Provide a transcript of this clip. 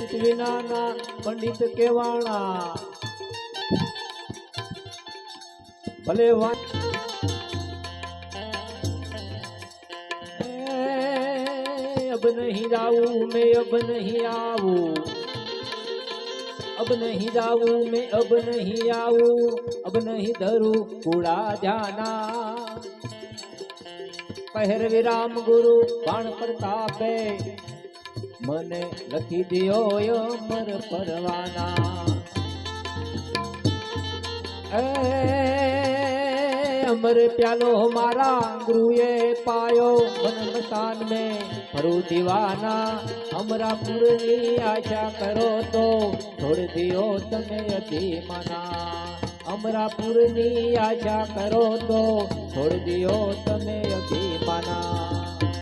પંડિત વિનાના, પંડિત કેવાણા. ભલે વાંચ અબ નહીં આવું મેં, અબ નહીં આવું. અબ નહીં જાવું મેં, અબ નહીં આવું. અબ નહીં ધરું કુડા ધ્યાના. પહેર વિરામ ગુરુ બાણ પ્રતાપે. મને લખી દિયો અમર પરવાના. અમર પ્યાલો મારા ગુરુએ પાયો મન મસાન में ફરું દીવાના અમરાપુરની આશા કરો તો છોડ દિયો તમે અધીમાના અમરાપુરની આશા કરો તો છોડ દિયો